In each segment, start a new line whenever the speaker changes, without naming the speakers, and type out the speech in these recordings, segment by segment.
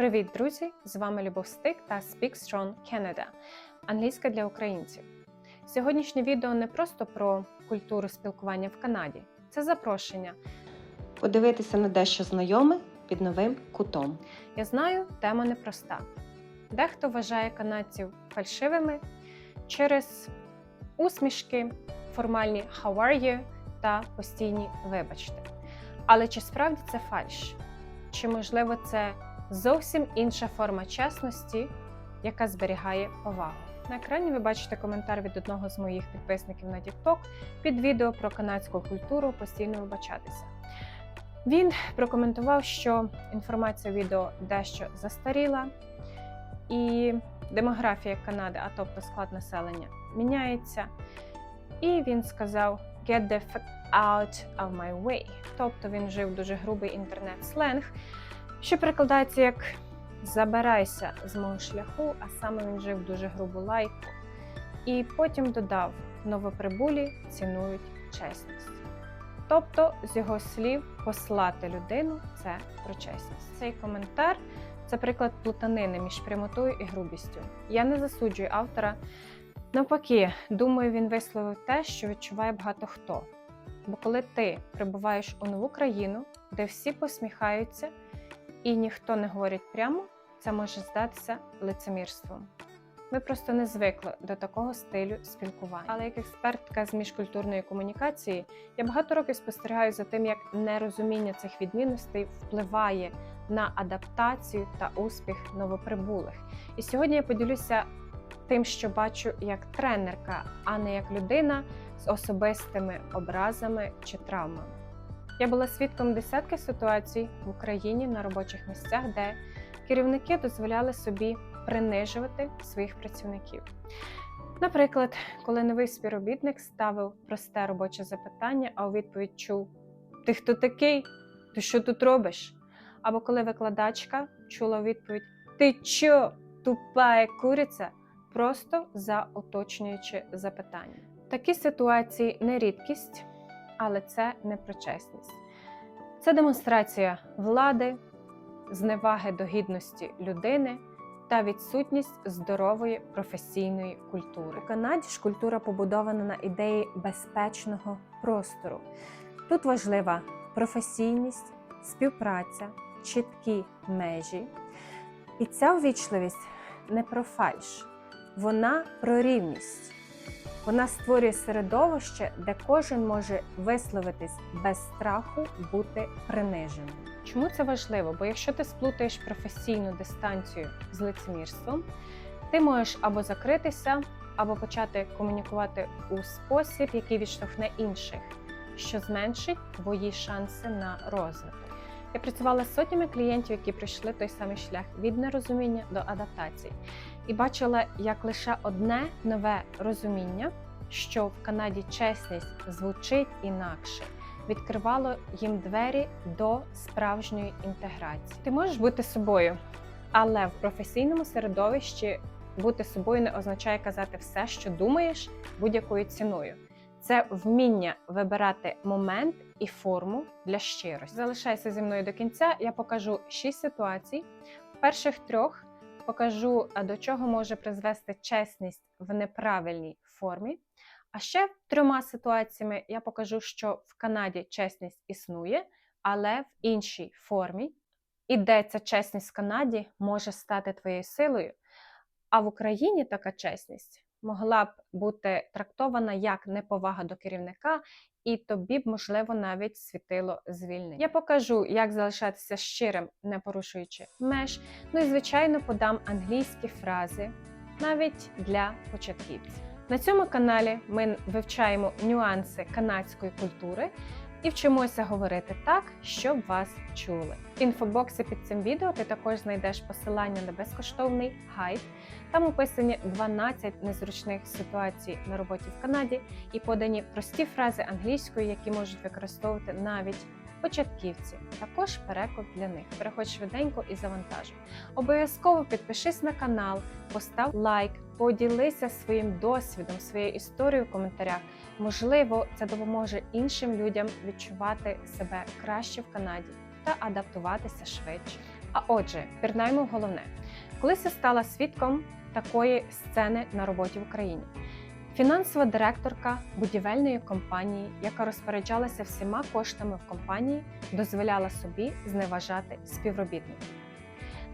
Привіт, друзі! З вами Любов Стик та Speak Strong Canada. Англійська для українців. Сьогоднішнє відео не просто про культуру спілкування в Канаді, це запрошення.
Подивитися на дещо знайоме під новим кутом.
Я знаю, тема непроста. Дехто вважає канадців фальшивими через усмішки, формальні «How are you?» та постійні вибачте. Але чи справді це фальш? Чи можливо це зовсім інша форма чесності, яка зберігає повагу? На екрані ви бачите коментар від одного з моїх підписників на TikTok під відео про канадську культуру постійно вибачатися. Він прокоментував, що інформація відео дещо застаріла, і демографія Канади, а тобто склад населення, міняється. І він сказав get the fuck out of my way. Тобто він вжив дуже грубий інтернет-сленг, що перекладається як забирайся з мого шляху, а саме він вжив дуже грубу лайку. І потім додав: новоприбулі цінують чесність. Тобто, з його слів, послати людину це про чесність. Цей коментар це приклад плутанини між прямотою і грубістю. Я не засуджую автора. Навпаки, думаю, він висловив те, що відчуває багато хто. Бо коли ти прибуваєш у нову країну, де всі посміхаються і ніхто не говорить прямо, це може здатися лицемірством. Ми просто не звикли до такого стилю спілкування. Але як експертка з міжкультурної комунікації, я багато років спостерігаю за тим, як нерозуміння цих відмінностей впливає на адаптацію та успіх новоприбулих. І сьогодні я поділюся тим, що бачу як тренерка, а не як людина з особистими образами чи травмами. Я була свідком десятки ситуацій в Україні на робочих місцях, де керівники дозволяли собі принижувати своїх працівників. Наприклад, коли новий співробітник ставив просте робоче запитання, а у відповідь чув: Ти хто такий? Ти що тут робиш? Або коли викладачка чула у відповідь: Ти чо, тупая куриця? просто за уточнюючи запитання. Такі ситуації не рідкість, але це не про чесність. Це демонстрація влади, зневаги до гідності людини та відсутність здорової професійної культури. У Канаді ж культура побудована на ідеї безпечного простору. Тут важлива професійність, співпраця, чіткі межі. І ця увічливість не про фальш, вона про рівність. Вона створює середовище, де кожен може висловитись без страху бути приниженим. Чому це важливо? Бо якщо ти сплутаєш професійну дистанцію з лицемірством, ти можеш або закритися, або почати комунікувати у спосіб, який відштовхне інших, що зменшить твої шанси на розвиток. Я працювала з сотнями клієнтів, які пройшли той самий шлях від нерозуміння до адаптації, і бачила, як лише одне нове розуміння, що в Канаді чесність звучить інакше, відкривало їм двері до справжньої інтеграції. Ти можеш бути собою, але в професійному середовищі бути собою не означає казати все, що думаєш, будь-якою ціною. Це вміння вибирати момент і форму для щирості. Залишайся зі мною до кінця. Я покажу шість ситуацій. Перших трьох покажу, до чого може призвести чесність в неправильній формі. А ще трьома ситуаціями я покажу, що в Канаді чесність існує, але в іншій формі. І де ця чесність в Канаді може стати твоєю силою. А в Україні така чесність могла б бути трактована як неповага до керівника, і тобі б, можливо, навіть світило звільнення. Я покажу, як залишатися щирим, не порушуючи меж. Ну і, звичайно, подам англійські фрази навіть для початківців. На цьому каналі ми вивчаємо нюанси канадської культури і вчимося говорити так, щоб вас чули. В інфобоксі під цим відео ти також знайдеш посилання на безкоштовний гайд. Там описані 12 незручних ситуацій на роботі в Канаді і подані прості фрази англійської, які можуть використовувати навіть початківці. Також переклад для них. Переходь швиденько і завантажуй. Обов'язково підпишись на канал, постав лайк, поділися своїм досвідом, своєю історією в коментарях. Можливо, це допоможе іншим людям відчувати себе краще в Канаді та адаптуватися швидше. А отже, пірнаємо в головне. Колись я стала свідком такої сцени на роботі в Україні. Фінансова директорка будівельної компанії, яка розпоряджалася всіма коштами в компанії, дозволяла собі зневажати співробітників.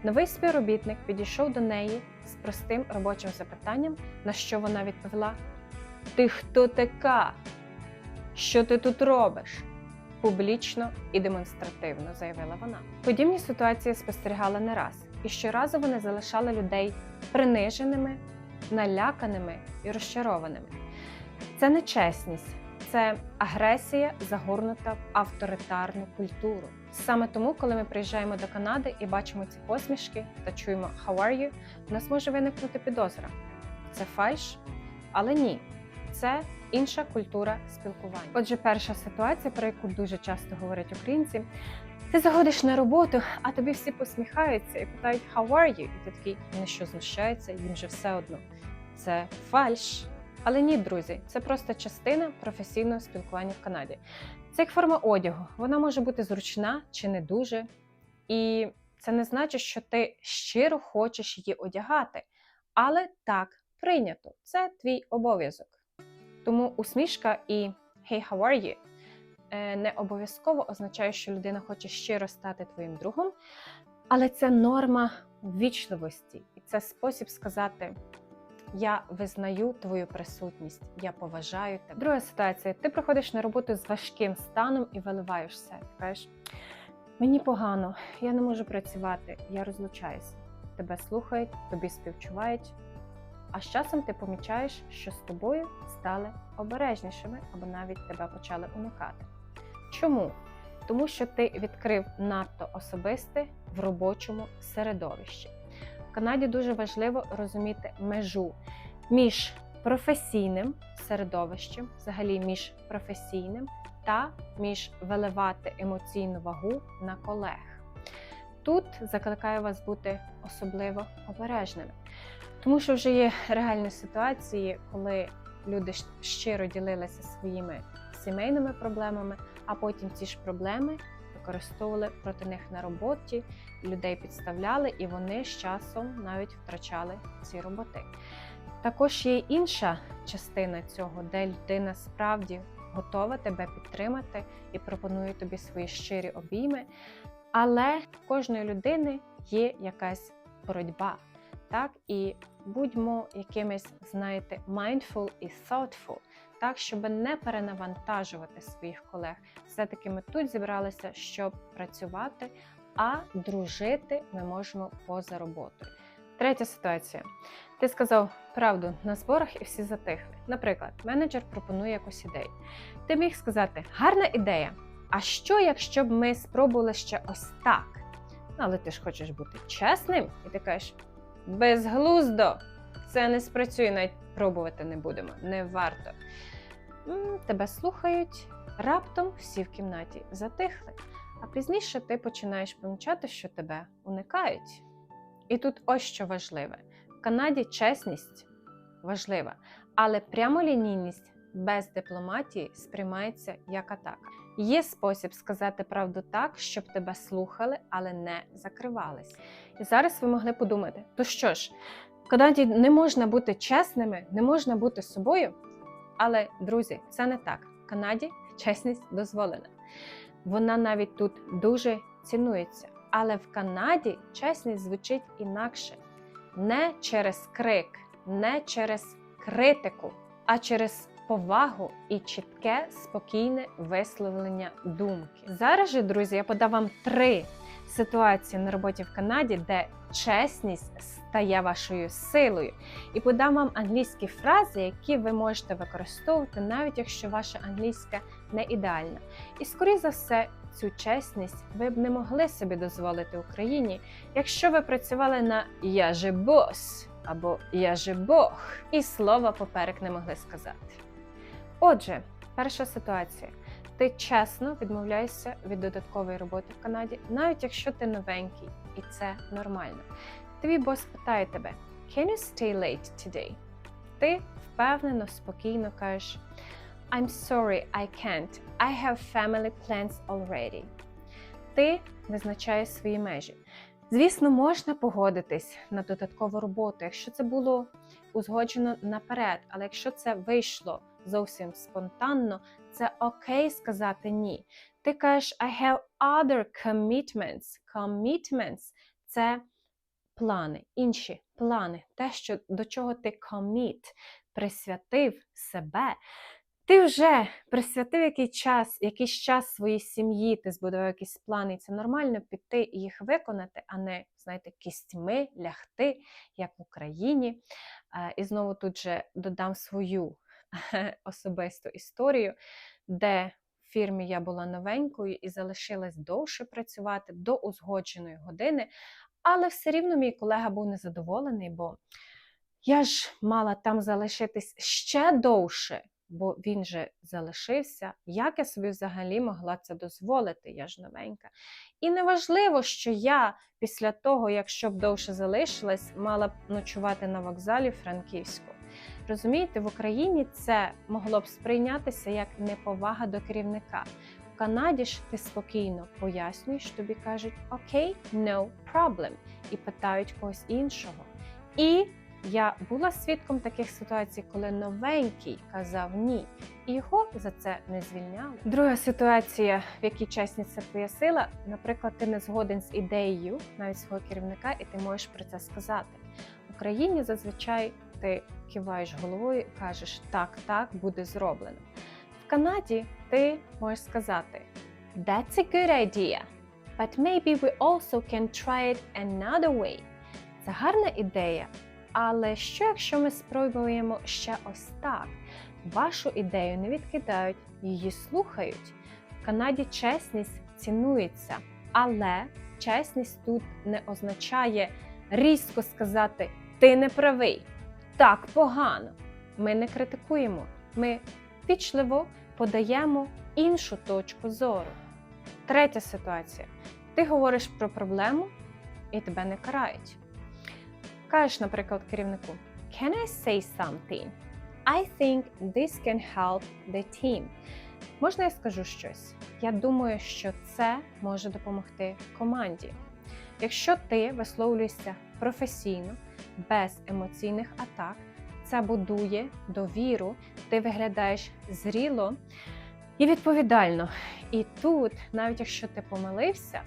Новий співробітник підійшов до неї з простим робочим запитанням, на що вона відповіла: Ти хто така? Що ти тут робиш? Публічно і демонстративно заявила вона. Подібні ситуації спостерігала не раз, і щоразу вони залишали людей приниженими, наляканими і розчарованими. Це не чесність, це агресія, загорнута в авторитарну культуру. Саме тому, коли ми приїжджаємо до Канади і бачимо ці посмішки та чуємо «How are you?», у нас може виникнути підозра. Це фальш, але ні, це інша культура спілкування. Отже, перша ситуація, про яку дуже часто говорять українці. Ти заходиш на роботу, а тобі всі посміхаються і питають «How are you?» І ти такий, вони що знущаються, їм же все одно. Це фальш. Але ні, друзі, це просто частина професійного спілкування в Канаді. Це як форма одягу. Вона може бути зручна чи не дуже. І це не значить, що ти щиро хочеш її одягати. Але так прийнято. Це твій обов'язок. Тому усмішка і «Hey, how are you?» е, не обов'язково означає, що людина хоче щиро стати твоїм другом, але це норма ввічливості, і це спосіб сказати: Я визнаю твою присутність, я поважаю тебе. Друга ситуація: ти приходиш на роботу з важким станом і виливаєшся. Кажеш, мені погано, я не можу працювати, я розлучаюся. Тебе слухають, тобі співчувають. А з часом ти помічаєш, що з тобою стали обережнішими або навіть тебе почали уникати. Чому? Тому що ти відкрив надто особисте в робочому середовищі. Канаді дуже важливо розуміти межу між професійним середовищем, взагалі між професійним та між виливати емоційну вагу на колег. Тут закликаю вас бути особливо обережними, тому що вже є реальні ситуації, коли люди щиро ділилися своїми сімейними проблемами, а потім ці ж проблеми використовували проти них на роботі, людей підставляли, і вони з часом навіть втрачали ці роботи. Також є інша частина цього, де людина справді готова тебе підтримати і пропонує тобі свої щирі обійми. Але в кожної людини є якась боротьба. Так, і будьмо якимись, знаєте, mindful і thoughtful, так, щоб не перенавантажувати своїх колег. Все-таки ми тут зібралися, щоб працювати, а дружити ми можемо поза роботою. Третя ситуація. Ти сказав правду на зборах і всі затихли. Наприклад, менеджер пропонує якусь ідею. Ти міг сказати, гарна ідея. А що, якщо б ми спробували ще ось так? Ну, але ти ж хочеш бути чесним, і ти кажеш, безглуздо, це не спрацює, навіть пробувати не будемо, не варто. Тебе слухають, раптом всі в кімнаті затихли, а пізніше ти починаєш помічати, що тебе уникають. І тут ось що важливе: в Канаді чесність важлива, але прямолінійність без дипломатії сприймається як атака. Є спосіб сказати правду так, щоб тебе слухали, але не закривались. І зараз ви могли подумати: то що ж, в Канаді не можна бути чесними, не можна бути собою. Але, друзі, це не так. В Канаді чесність дозволена. Вона навіть тут дуже цінується. Але в Канаді чесність звучить інакше. Не через крик, не через критику, а через повагу і чітке, спокійне висловлення думки. Зараз же, друзі, я подам вам три ситуації на роботі в Канаді, де чесність стає вашою силою, і подам вам англійські фрази, які ви можете використовувати, навіть якщо ваша англійська не ідеальна. І скоріше за все, цю чесність ви б не могли собі дозволити Україні, якщо ви працювали на я же бос або я же Бог, і слова поперек не могли сказати. Отже, перша ситуація. Ти чесно відмовляєшся від додаткової роботи в Канаді, навіть якщо ти новенький, і це нормально. Твій бос питає тебе: Can you stay late today? Ти впевнено, спокійно кажеш: I'm sorry, I can't. I have family plans already. Ти визначаєш свої межі. Звісно, можна погодитись на додаткову роботу, якщо це було узгоджено наперед, але якщо це вийшло зовсім спонтанно, це окей сказати ні. Ти кажеш I have other commitments. Commitments – це плани, інші плани, те, що до чого ти commit, присвятив себе. Ти вже присвятив який час, якийсь час своїй сім'ї, ти збудував якісь плани, і це нормально піти і їх виконати, а не, знаєте, кістьми лягти, як в Україні. Е, І знову тут же додам свою особисту історію, де в фірмі я була новенькою і залишилась довше працювати до узгодженої години, але все рівно мій колега був незадоволений, бо я ж мала там залишитись ще довше, бо він же залишився. Як я собі взагалі могла це дозволити? Я ж новенька. І неважливо, що я після того, якщо б довше залишилась, мала б ночувати на вокзалі Франківську. Розумієте, в Україні це могло б сприйнятися як неповага до керівника. В Канаді ж ти спокійно пояснюєш, тобі кажуть окей, no problem, і питають когось іншого. І я була свідком таких ситуацій, коли новенький казав ні, і його за це не звільняли. Друга ситуація, в якій чесність це твоя сила, наприклад, ти не згоден з ідеєю навіть свого керівника, і ти можеш про це сказати. В Україні зазвичай ти киваєш головою і кажеш так, так, буде зроблено. В Канаді ти можеш сказати That's a good idea, but maybe we also can try it another way. Це гарна ідея, але що якщо ми спробуємо ще ось так? Вашу ідею не відкидають, її слухають. В Канаді чесність цінується, але чесність тут не означає різко сказати ти не правий, так погано. Ми не критикуємо, ми вічливо подаємо іншу точку зору. Третя ситуація: ти говориш про проблему і тебе не карають. Кажеш, наприклад, керівнику: Can I say something? I think this can help the team. Можна я скажу щось? Я думаю, що це може допомогти команді. Якщо ти висловлюєшся професійно, без емоційних атак, це будує довіру, ти виглядаєш зріло і відповідально. І тут, навіть якщо ти помилився,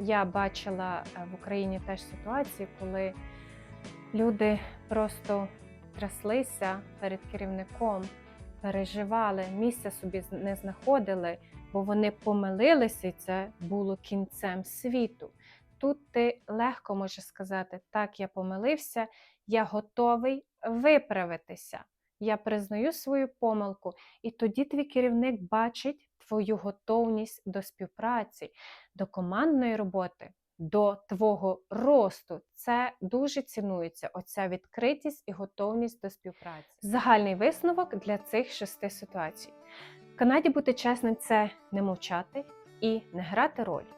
я бачила е, в Україні теж ситуації, коли люди просто тряслися перед керівником, переживали, місця собі не знаходили, бо вони помилилися, і це було кінцем світу. Тут ти легко можеш сказати: так, я помилився, я готовий виправитися. Я признаю свою помилку, і тоді твій керівник бачить твою готовність до співпраці, до командної роботи, до твого росту. Це дуже цінується. Оця відкритість і готовність до співпраці. Загальний висновок для цих шести ситуацій. В Канаді бути чесним це не мовчати і не грати роль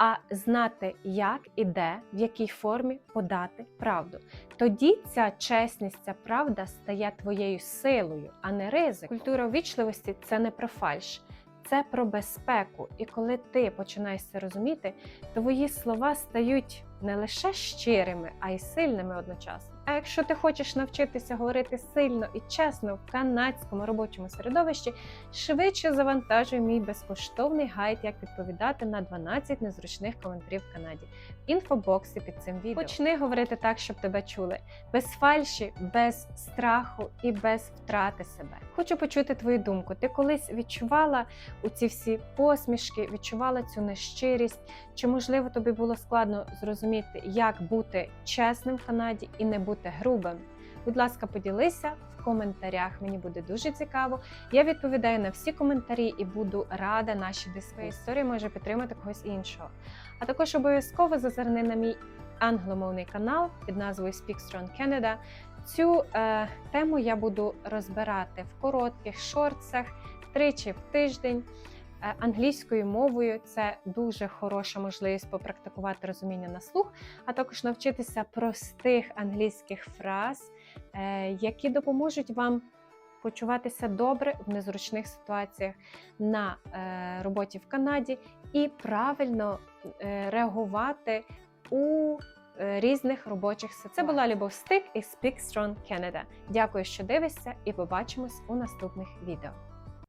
а знати, як і де, в якій формі подати правду. Тоді ця чесність, ця правда стає твоєю силою, а не ризик. Культура ввічливості це не про фальш, це про безпеку. І коли ти починаєш це розуміти, твої слова стають не лише щирими, а й сильними одночасно. А якщо ти хочеш навчитися говорити сильно і чесно в канадському робочому середовищі, швидше завантажуй мій безкоштовний гайд, як відповідати на 12 незручних коментарів в Канаді. В інфобоксі під цим відео. Почни говорити так, щоб тебе чули, без фальші, без страху і без втрати себе. Хочу почути твою думку. Ти колись відчувала у ці всі посмішки, відчувала цю нещирість? Чи можливо тобі було складно зрозуміти, як бути чесним в Канаді і не бути грубим? Будь ласка, поділися в коментарях. Мені буде дуже цікаво. Я відповідаю на всі коментарі і буду рада нашій дискусії. Історія може підтримати когось іншого. А також обов'язково зазирни на мій англомовний канал під назвою Speak Strong Canada. Цю е, тему я буду розбирати в коротких шортсах тричі в тиждень. Е, Англійською мовою це дуже хороша можливість попрактикувати розуміння на слух, а також навчитися простих англійських фраз, е, які допоможуть вам почуватися добре в незручних ситуаціях на е, роботі в Канаді і правильно реагувати у різних робочих ситуаціях. Це була Любов Стик і Speak Strong Canada. Дякую, що дивишся, і побачимось у наступних відео.